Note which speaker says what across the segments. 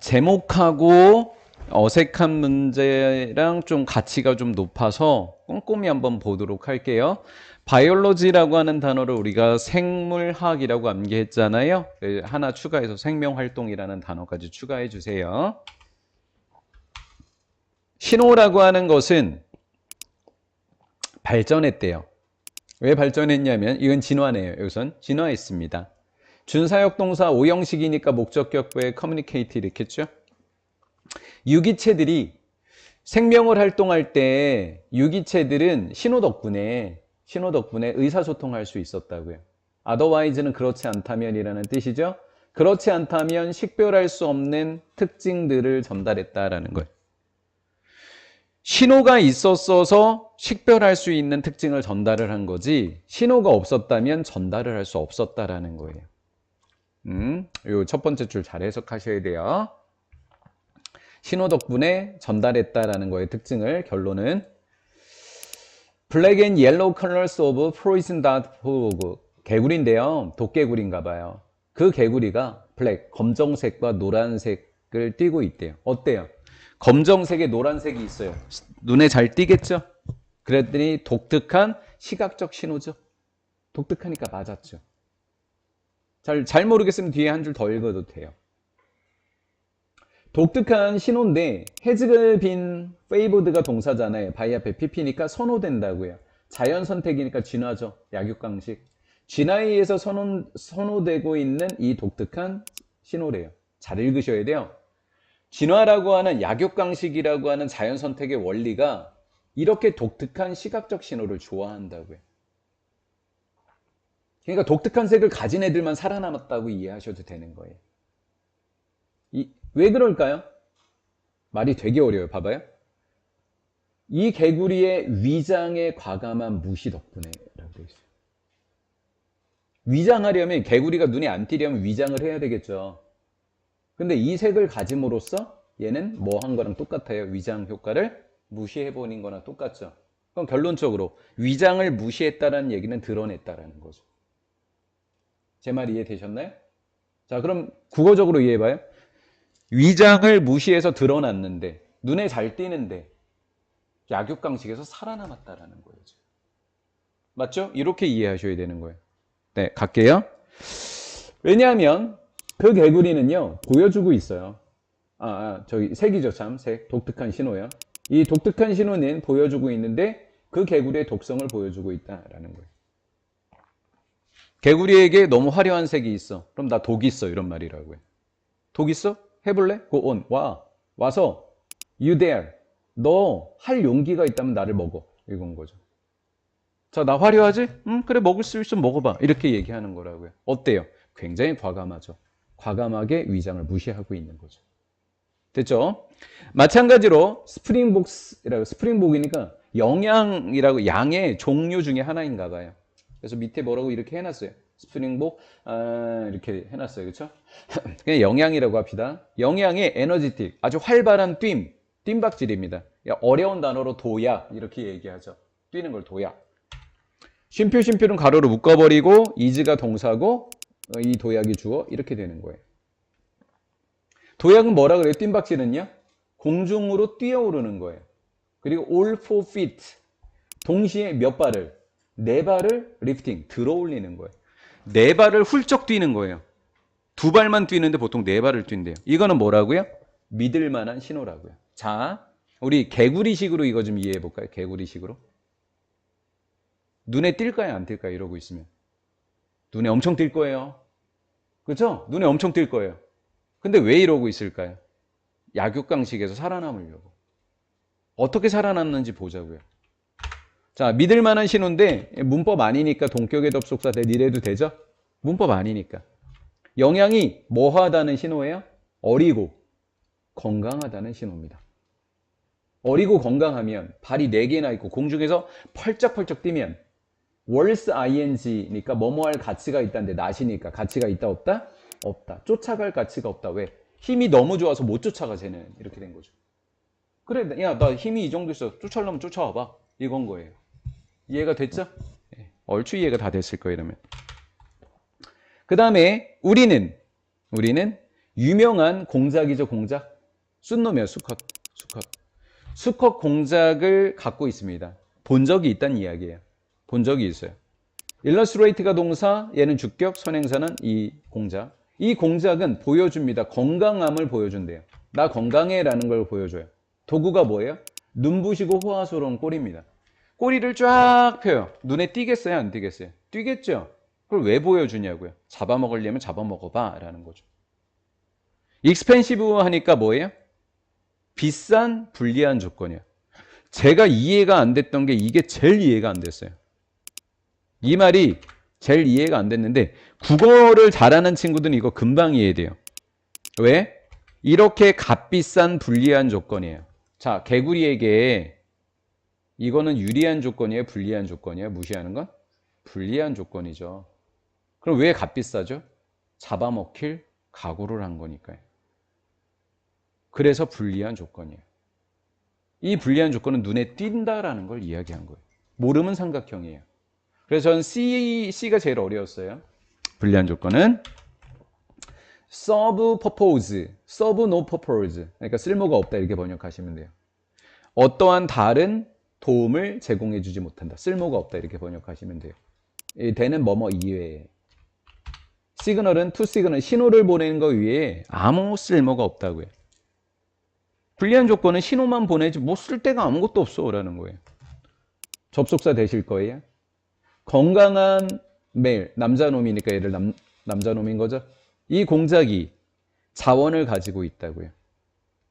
Speaker 1: 제목하고 어색한 문제랑 좀 가치가 좀 높아서 꼼꼼히 한번 보도록 할게요. 바이올로지라고 하는 단어를 우리가 생물학이라고 암기했잖아요. 네, 하나 추가해서 생명활동이라는 단어까지 추가해 주세요. 신호라고 하는 것은 발전했대요. 왜 발전했냐면 이건 진화네요. 여기선 진화했습니다. 준사역 동사 오형식이니까 목적격부에 이렇게 했죠. 유기체들이 생명을 활동할 때 유기체들은 신호 덕분에 신호 덕분에 의사소통할 수 있었다고요. otherwise는 그렇지 않다면이라는 뜻이죠. 그렇지 않다면 식별할 수 없는 특징들을 전달했다라는 거예요. 신호가 있었어서 식별할 수 있는 특징을 전달을 한 거지 신호가 없었다면 전달을 할 수 없었다라는 거예요. 음, 요첫 번째 줄 잘 해석하셔야 돼요. 신호 덕분에 전달했다라는 거의 특징을 결론은 Black and Yellow Colors of Poison Dart Frog 개구리인데요. 독개구리인가 봐요. 그 개구리가 블랙, 검정색과 노란색을 띠고 있대요. 어때요? 검정색에 노란색이 있어요. 눈에 잘 띄겠죠? 그랬더니 독특한 시각적 신호죠. 독특하니까 맞았죠. 잘, 잘 모르겠으면 뒤에 한 줄 더 읽어도 돼요. 독특한 신호인데 해직을 빈 페이보드가 동사잖아요. 바이 앞에 pp니까 선호된다고요. 자연 선택이니까 진화죠. 약육강식. 진화에 의해서 선호, 선호되고 있는 이 독특한 신호래요. 잘 읽으셔야 돼요. 진화라고 하는 약육강식이라고 하는 자연 선택의 원리가 이렇게 독특한 시각적 신호를 좋아한다고요. 그러니까 독특한 색을 가진 애들만 살아남았다고 이해하셔도 되는 거예요. 이, 왜 그럴까요? 말이 되게 어려워요. 봐봐요. 이 개구리의 위장의 과감한 무시 덕분에 라고 되어 있어요. 위장하려면 개구리가 눈에 안 띄려면 위장을 해야 되겠죠. 근데 이 색을 가짐으로써 얘는 뭐 한 거랑 똑같아요. 위장 효과를 무시해버린 거나 똑같죠. 그럼 결론적으로 위장을 무시했다라는 얘기는 드러냈다라는 거죠. 제 말 이해되셨나요? 자, 그럼 국어적으로 이해해봐요. 위장을 무시해서 드러났는데, 눈에 잘 띄는데, 약육강식에서 살아남았다라는 거예요. 맞죠? 이렇게 이해하셔야 되는 거예요. 네, 갈게요. 왜냐하면 그 개구리는요, 보여주고 있어요. 아, 아, 저기 색이죠, 참. 색. 독특한 신호요. 이 독특한 신호는 보여주고 있는데 그 개구리의 독성을 보여주고 있다라는 거예요. 개구리에게 너무 화려한 색이 있어. 그럼 나 독 있어. 이런 말이라고요. 독 있어? 해볼래? Go on. 와. 와서 you dare. 너 할 용기가 있다면 나를 먹어. 이건 거죠. 자, 나 화려하지? 응, 그래, 먹을 수 있으면 먹어봐. 이렇게 얘기하는 거라고요. 어때요? 굉장히 과감하죠. 과감하게 위장을 무시하고 있는 거죠. 됐죠? 마찬가지로 스프링복스라고, 스프링복이니까 영양이라고, 양의 종류 중에 하나인가 봐요. 그래서 밑에 뭐라고 이렇게 해놨어요. 스프링복, 아, 이렇게 해놨어요. 그쵸? 그냥 영양이라고 합시다. 영양의 에너지틱, 아주 활발한 뛴, 뜀박질입니다. 어려운 단어로 도약, 이렇게 얘기하죠. 뛰는 걸 도약. 쉼표, 쉼표는 가로로 묶어버리고, 이즈가 동사고, 어, 이 도약이 주어, 이렇게 되는 거예요. 도약은 뭐라 그래요? 뜀박질은요? 공중으로 뛰어오르는 거예요. 그리고 all four feet. 동시에 몇 발을? 네 발을 리프팅, 들어 올리는 거예요. 네 발을 훌쩍 뛰는 거예요. 두 발만 뛰는데 보통 네 발을 뛴대요. 이거는 뭐라고요? 믿을 만한 신호라고요. 자, 우리 개구리식으로 이거 좀 이해해 볼까요? 개구리식으로. 눈에 띌까요? 안 띌까요? 이러고 있으면. 눈에 엄청 띌 거예요. 그렇죠? 눈에 엄청 띌 거예요. 근데 왜 이러고 있을까요? 약육강식에서 살아남으려고. 어떻게 살아남는지 보자고요. 자, 믿을 만한 신호인데 문법 아니니까 동격의 접속사 대 니래도 되죠? 문법 아니니까. 영양이 뭐하다는 신호예요? 어리고 건강하다는 신호입니다. 어리고 건강하면 발이 4개나 있고 공중에서 펄쩍펄쩍 뛰면 worse ing니까 뭐뭐 할 가치가 있다는데 나시니까 가치가 있다 없다? 없다. 쫓아갈 가치가 없다. 왜? 힘이 너무 좋아서 못 쫓아가 쟤는 이렇게 된 거죠. 그래 야 나 힘이 이 정도 있어 쫓아오려면 쫓아와봐 이건 거예요. 이해가 됐죠? 예, 얼추 이해가 다 됐을 거예요 이러면. 그 다음에 우리는 우리는 유명한 공작이죠, 공작. 순놈이에요, 수컷. 수컷. 수컷 공작을 갖고 있습니다. 본 적이 있다는 이야기예요. 본 적이 있어요. 일러스트레이트가 동사, 얘는 주격, 선행사는 이 공작. 이 공작은 보여줍니다. 건강함을 보여준대요. 나 건강해 라는 걸 보여줘요. 도구가 뭐예요? 눈부시고 호화스러운 꼬리입니다. 꼬리를 쫙 펴요. 눈에 띄겠어요? 안 띄겠어요? 띄겠죠? 그걸 왜 보여주냐고요? 잡아먹으려면 잡아먹어봐 라는 거죠. 익스펜시브 하니까 뭐예요? 비싼 불리한 조건이야. 제가 이해가 안 됐던 게 이게 제일 이해가 안 됐어요. 이 말이 제일 이해가 안 됐는데 국어를 잘하는 친구들은 이거 금방 이해돼요. 왜? 이렇게 값비싼 불리한 조건이에요. 자, 개구리에게 이거는 유리한 조건이에요? 불리한 조건이에요? 무시하는 건? 불리한 조건이죠. 그럼 왜 값비싸죠? 잡아먹힐 각오를 한 거니까요. 그래서 불리한 조건이에요. 이 불리한 조건은 눈에 띈다라는 걸 이야기한 거예요. 모르면 삼각형이에요. 그래서 저는 C, C가 제일 어려웠어요. 불리한 조건은 serve purpose, serve no purpose. 그러니까 쓸모가 없다 이렇게 번역하시면 돼요. 어떠한 다른 도움을 제공해 주지 못한다. 쓸모가 없다 이렇게 번역하시면 돼요. 이 대는 뭐뭐 이외에. 시그널은 투 시그널 신호를 보내는 것 외에 아무 쓸모가 없다고요. 불리한 조건은 신호만 보내지 뭐쓸 데가 아무것도 없어라는 거예요. 접속사 되실 거예요. 건강한 메일 남자놈이니까 얘를 남, 남자놈인 거죠. 이 공작이 자원을 가지고 있다고요.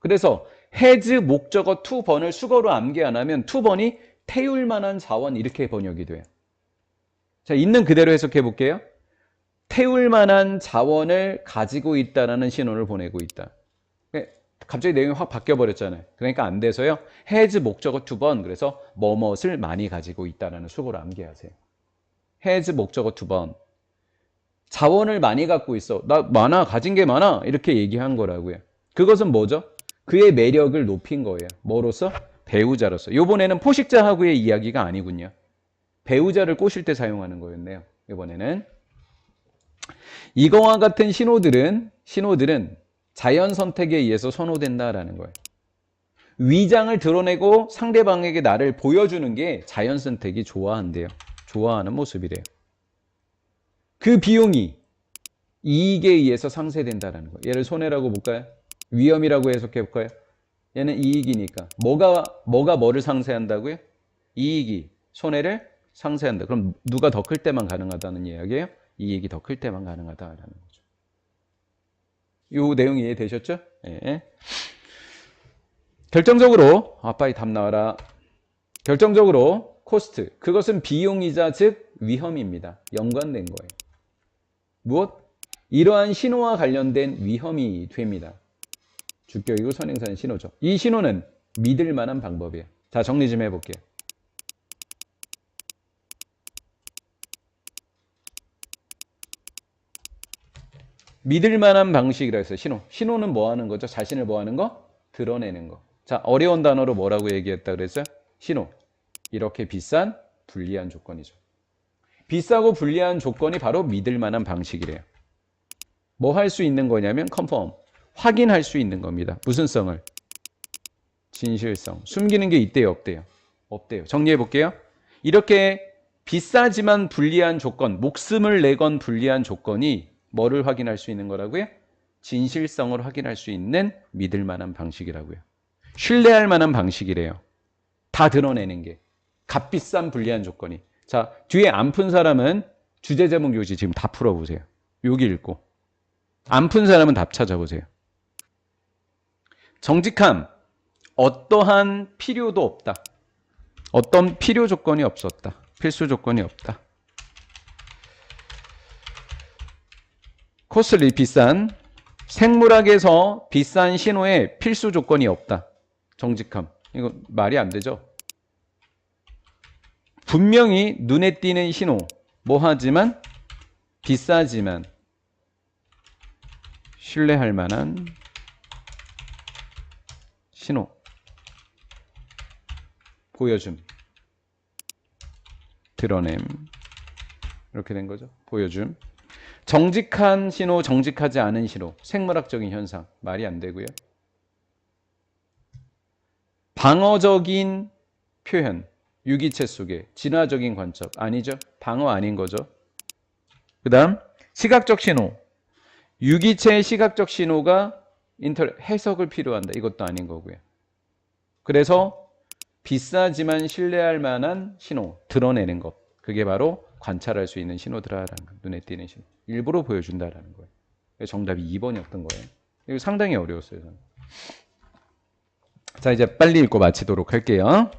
Speaker 1: 그래서 has 목적어 to 번을 수거로 암기 안 하면 to 번이 태울 만한 자원 이렇게 번역이 돼요. 자, 있는 그대로 해석해 볼게요. 태울 만한 자원을 가지고 있다라는 신호를 보내고 있다. 네, 갑자기 내용이 확 바뀌어 버렸잖아요. 그러니까 안 돼서요. has 목적어 두 번. 그래서 뭐뭇을 많이 가지고 있다라는 수고를 암기하세요. has 목적어 두 번. 자원을 많이 갖고 있어. 나 많아. 가진 게 많아. 이렇게 얘기한 거라고요. 그것은 뭐죠? 그의 매력을 높인 거예요. 뭐로서? 배우자로서. 요번에는 포식자하고의 이야기가 아니군요. 배우자를 꼬실 때 사용하는 거였네요. 이번에는 이거와 같은 신호들은 신호들은 자연 선택에 의해서 선호된다라는 거예요. 위장을 드러내고 상대방에게 나를 보여주는 게 자연 선택이 좋아한대요. 좋아하는 모습이래요. 그 비용이 이익에 의해서 상쇄된다라는 거예요. 얘를 손해라고 볼까요? 위험이라고 해석해 볼까요? 얘는 이익이니까. 뭐가 뭐가 뭐를 상쇄한다고요? 이익이 손해를 상쇄한다. 그럼 누가 더 클 때만 가능하다는 이야기예요? 이익이 더 클 때만 가능하다라는 거죠. 이 내용 이해되셨죠? 예. 결정적으로 아 빨리 답 나와라. 결정적으로 코스트 그것은 비용이자 즉 위험입니다. 연관된 거예요. 무엇? 이러한 신호와 관련된 위험이 됩니다. 주격이고 선행사는 신호죠. 이 신호는 믿을 만한 방법이에요. 자 정리 좀 해볼게요. 믿을 만한 방식이라 해서 신호. 신호는 뭐 하는 거죠? 자신을 뭐 하는 거? 드러내는 거. 자, 어려운 단어로 뭐라고 얘기했다 그랬어요? 신호. 이렇게 비싼 불리한 조건이죠. 비싸고 불리한 조건이 바로 믿을 만한 방식이래요. 뭐 할 수 있는 거냐면 컨펌. 확인할 수 있는 겁니다. 무슨 성을? 진실성. 숨기는 게 있대요, 없대요? 없대요. 정리해 볼게요. 이렇게 비싸지만 불리한 조건, 목숨을 내건 불리한 조건이 뭐를 확인할 수 있는 거라고요? 진실성을 확인할 수 있는 믿을 만한 방식이라고요. 신뢰할 만한 방식이래요. 다 드러내는 게. 값비싼 불리한 조건이. 자, 뒤에 안 푼 사람은 주제 제목 요지 지금 다 풀어보세요. 여기 읽고. 안 푼 사람은 답 찾아보세요. 정직함. 어떠한 필요도 없다. 어떤 필요 조건이 없었다. 필수 조건이 없다. 코슬리 비싼 생물학에서 비싼 신호에 필수 조건이 없다. 정직함. 이거 말이 안 되죠. 분명히 눈에 띄는 신호. 뭐 하지만 비싸지만 신뢰할 만한 신호. 보여줌. 드러냄. 이렇게 된 거죠. 보여줌. 정직한 신호, 정직하지 않은 신호, 생물학적인 현상 말이 안 되고요. 방어적인 표현, 유기체 속에 진화적인 관점 아니죠? 방어 아닌 거죠. 그다음 시각적 신호, 유기체의 시각적 신호가 인터 해석을 필요한다. 이것도 아닌 거고요. 그래서 비싸지만 신뢰할 만한 신호 드러내는 것. 그게 바로 관찰할 수 있는 신호들아라는 거. 눈에 띄는 신호. 일부러 보여준다라는 거예요. 정답이 2번이었던 거예요. 이거 상당히 어려웠어요. 저는. 자, 이제 빨리 읽고 마치도록 할게요.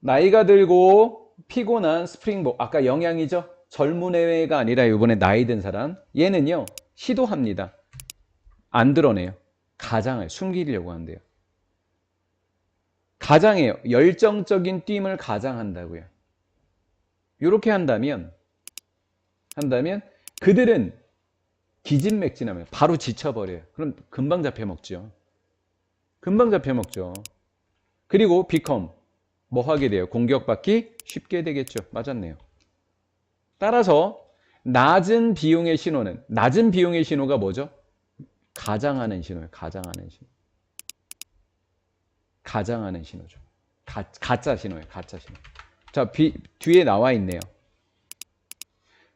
Speaker 1: 나이가 들고 피곤한 스프링복. 아까 영양이죠? 젊은 애가 아니라 이번에 나이 든 사람. 얘는요, 시도합니다. 안 드러내요. 가장을 숨기려고 한대요. 가장해요. 열정적인 뜀을 가장한다고요. 이렇게 한다면, 한다면 그들은 기진맥진하면 바로 지쳐버려요. 그럼 금방 잡혀먹죠. 금방 잡혀먹죠. 그리고 become 뭐 하게 돼요? 공격받기 쉽게 되겠죠. 맞았네요. 따라서 낮은 비용의 신호는 낮은 비용의 신호가 뭐죠? 가장하는 신호예요. 가장하는 신호. 가장하는 신호죠. 가, 가짜 신호예요. 가짜 신호. 자, 비, 뒤에 나와 있네요.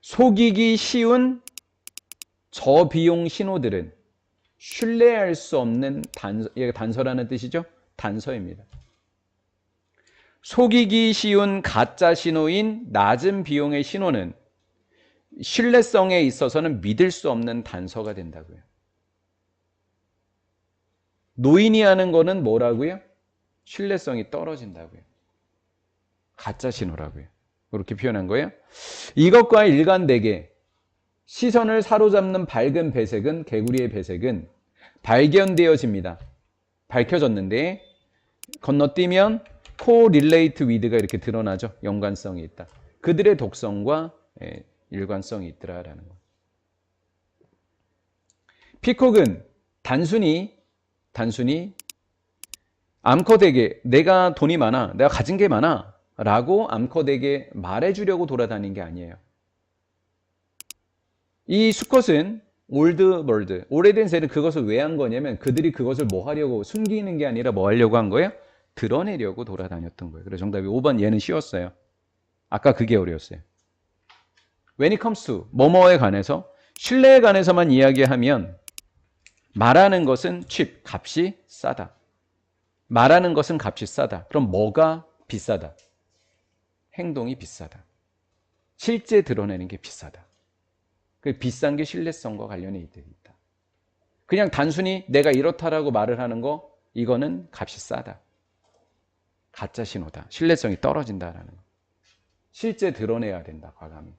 Speaker 1: 속이기 쉬운 저비용 신호들은 신뢰할 수 없는 단서, 얘가 단서라는 뜻이죠? 단서입니다. 속이기 쉬운 가짜 신호인 낮은 비용의 신호는 신뢰성에 있어서는 믿을 수 없는 단서가 된다고요. 노인이 하는 거는 뭐라고요? 신뢰성이 떨어진다고요. 가짜 신호라고요. 그렇게 표현한 거예요. 이것과 일관되게 시선을 사로잡는 밝은 배색은 개구리의 배색은 발견되어집니다. 밝혀졌는데 건너뛰면 코릴레이트 위드가 이렇게 드러나죠. 연관성이 있다. 그들의 독성과 예, 일관성이 있더라라는 거. 피콕은 단순히 단순히 암컷에게 내가 돈이 많아, 내가 가진 게 많아 라고 암컷에게 말해주려고 돌아다닌 게 아니에요. 이 수컷은 올드 벌드, 오래된 새는 그것을 왜 한 거냐면 그들이 그것을 뭐 하려고 숨기는 게 아니라 뭐 하려고 한 거예요? 드러내려고 돌아다녔던 거예요. 그래서 정답이 5번 얘는 쉬웠어요. 아까 그게 어려웠어요. When it comes to 뭐뭐에 관해서 신뢰에 관해서만 이야기하면 말하는 것은 cheap, 값이 싸다. 말하는 것은 값이 싸다. 그럼 뭐가 비싸다? 행동이 비싸다. 실제 드러내는 게 비싸다. 그 비싼 게 신뢰성과 관련이 있다. 그냥 단순히 내가 이렇다라고 말을 하는 거 이거는 값이 싸다. 가짜 신호다. 신뢰성이 떨어진다라는 거. 실제 드러내야 된다. 과감히.